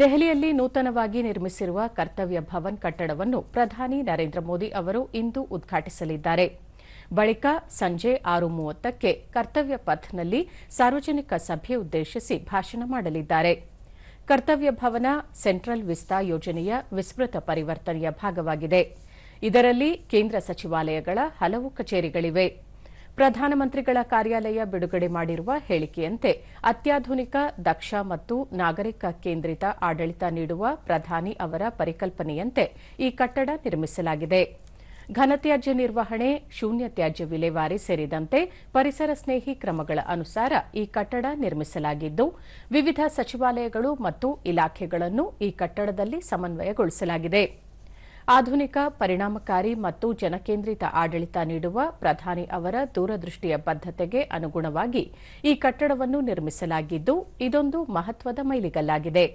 ದೆಹಲಿಯಲ್ಲಿ ನೂತನವಾಗಿ ನಿರ್ಮಿಸಿರುವ ಕರ್ತವ್ಯ ಭವನ್ ಕಟ್ಟಡವನ್ನು ಪ್ರಧಾನಿ ನರೇಂದ್ರ ಮೋದಿ ಅವರು ಇಂದು ಉದ್ಘಾಟಿಸಲಿದ್ದಾರೆ. ಬಳಿಕ ಸಂಜೆ ಆರು ಮೂವತ್ತಕ್ಕೆ ಕರ್ತವ್ಯ ಪಥ್ನಲ್ಲಿ ಸಾರ್ವಜನಿಕ ಸಭೆ ಉದ್ದೇಶಿಸಿ ಭಾಷಣ ಮಾಡಲಿದ್ದಾರೆ. ಕರ್ತವ್ಯ ಭವನ ಸೆಂಟ್ರಲ್ ವಿಸ್ತಾ ಯೋಜನೆಯ ವಿಸ್ತೃತ ಪರಿವರ್ತನೆಯ ಭಾಗವಾಗಿದೆ. ಇದರಲ್ಲಿ ಕೇಂದ್ರ ಸಚಿವಾಲಯಗಳ ಹಲವು ಕಚೇರಿಗಳಿವೆ. ಪ್ರಧಾನಮಂತ್ರಿಗಳ ಕಾರ್ಯಾಲಯ ಬಿಡುಗಡೆ ಮಾಡಿರುವ ಹೇಳಿಕೆಯಂತೆ, ಅತ್ಯಾಧುನಿಕ, ದಕ್ಷ ಮತ್ತು ನಾಗರಿಕ ಕೇಂದ್ರಿತ ಆಡಳಿತ ನೀಡುವ ಪ್ರಧಾನಿ ಅವರ ಪರಿಕಲ್ಪನೆಯಂತೆ ಈ ಕಟ್ಟಡ ನಿರ್ಮಿಸಲಾಗಿದೆ. ಘನತ್ಯಾಜ್ಯ ನಿರ್ವಹಣೆ, ಶೂನ್ಯ ತ್ಯಾಜ್ಯ ವಿಲೇವಾರಿ ಸೇರಿದಂತೆ ಪರಿಸರ ಸ್ನೇಹಿ ಕ್ರಮಗಳ ಅನುಸಾರ ಈ ಕಟ್ಟಡ ನಿರ್ಮಿಸಲಾಗಿದ್ದು, ವಿವಿಧ ಸಚಿವಾಲಯಗಳು ಮತ್ತು ಇಲಾಖೆಗಳನ್ನು ಈ ಕಟ್ಟಡದಲ್ಲಿ ಸಮನ್ವಯಗೊಳಿಸಲಾಗಿದೆ. ಆಧುನಿಕ, ಪರಿಣಾಮಕಾರಿ ಮತ್ತು ಜನಕೇಂದ್ರಿತ ಆಡಳಿತ ನೀಡುವ ಪ್ರಧಾನಿ ಅವರ ದೂರದೃಷ್ಟಿಯ ಬದ್ದತೆಗೆ ಅನುಗುಣವಾಗಿ ಈ ಕಟ್ಟಡವನ್ನು ನಿರ್ಮಿಸಲಾಗಿದ್ದು, ಇದೊಂದು ಮಹತ್ವದ ಮೈಲಿಗಲ್ಲಾಗಿದೆ.